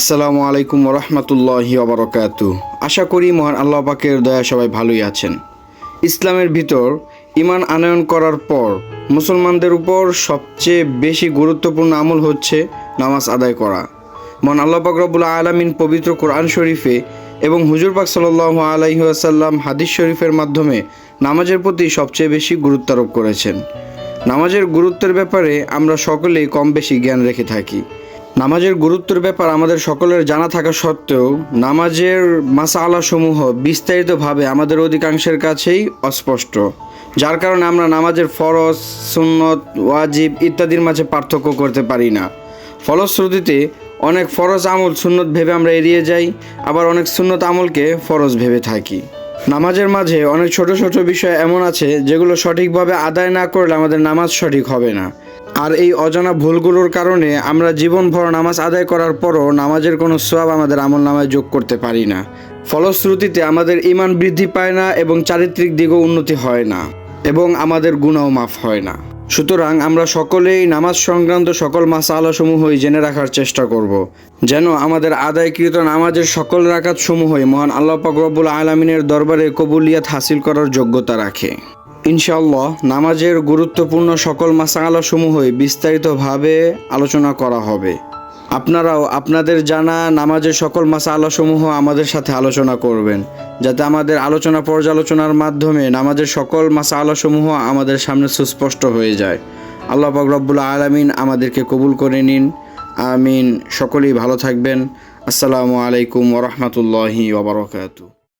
আসসালামু আলাইকুম রহমতুল্লাহি ওবরকাতু। আশা করি মহান আল্লাহ পাকের দয়া সবাই ভালোই আছেন। ইসলামের ভিতর ইমান আনয়ন করার পর মুসলমানদের উপর সবচেয়ে বেশি গুরুত্বপূর্ণ আমল হচ্ছে নামাজ আদায় করা। মহান আল্লাহ পাক রব্বুল আলমিন পবিত্র কোরআন শরীফে এবং হুজুর পাক সাল্লাহ আলাইসাল্লাম হাদিস শরীফের মাধ্যমে নামাজের প্রতি সবচেয়ে বেশি গুরুত্বারোপ করেছেন। নামাজের গুরুত্বের ব্যাপারে আমরা সকলেই কম বেশি জ্ঞান রেখে থাকি। নামাজের গুরুত্বের ব্যাপার আমাদের সকলের জানা থাকা সত্ত্বেও নামাজের মাসা সমূহ বিস্তারিতভাবে আমাদের অধিকাংশের কাছেই অস্পষ্ট, যার কারণে আমরা নামাজের ফরজ, সুন্নত, ওয়াজিব ইত্যাদির মাঝে পার্থক্য করতে পারি না। ফলশ্রুতিতে, অনেক ফরজ আমল সুন্নত ভেবে আমরা এড়িয়ে যাই, আবার অনেক সুন্নত আমলকে ফরজ ভেবে থাকি। নামাজের মাঝে অনেক ছোট ছোট বিষয় এমন আছে যেগুলো সঠিকভাবে আদায় না করলে আমাদের নামাজ সঠিক হবে না। আর এই অজানা ভুলগুলোর কারণে আমরা জীবনভর নামাজ আদায় করার পরও নামাজের কোনো সোয়াব আমাদের আমল নামায় যোগ করতে পারি না। ফলশ্রুতিতে আমাদের ইমান বৃদ্ধি পায় না এবং চারিত্রিক দিকও উন্নতি হয় না এবং আমাদের গুণাও মাফ হয় না। সুতরাং আমরা সকলেই নামাজ সংক্রান্ত সকল মাসালাসমূহই জেনে রাখার চেষ্টা করব। যেন আমাদের আদায়কৃত নামাজের সকল রাখাত সমূহই মহান আল্লাহ পাক রব্বুল আলমিনের দরবারে কবুলিয়াত হাসিল করার যোগ্যতা রাখে। ইনশাল্লাহ নামাজের গুরুত্বপূর্ণ সকল মাসালাসমূহই বিস্তারিতভাবে আলোচনা করা হবে। আপনারাও আপনাদের জানা নামাজের সকল মাসালাসমূহ আমাদের সাথে আলোচনা করবেন, যাতে আমাদের আলোচনা পর্যালোচনার মাধ্যমে নামাজের সকল মাসালাসমূহ আমাদের সামনে সুস্পষ্ট হয়ে যায়। আল্লাহ রব্বুল আলমিন আমাদেরকে কবুল করে নিন। আমিন। সকলেই ভালো থাকবেন। আসসালামু আলাইকুম ওরহমতুল্লাহি ওবরাকাতু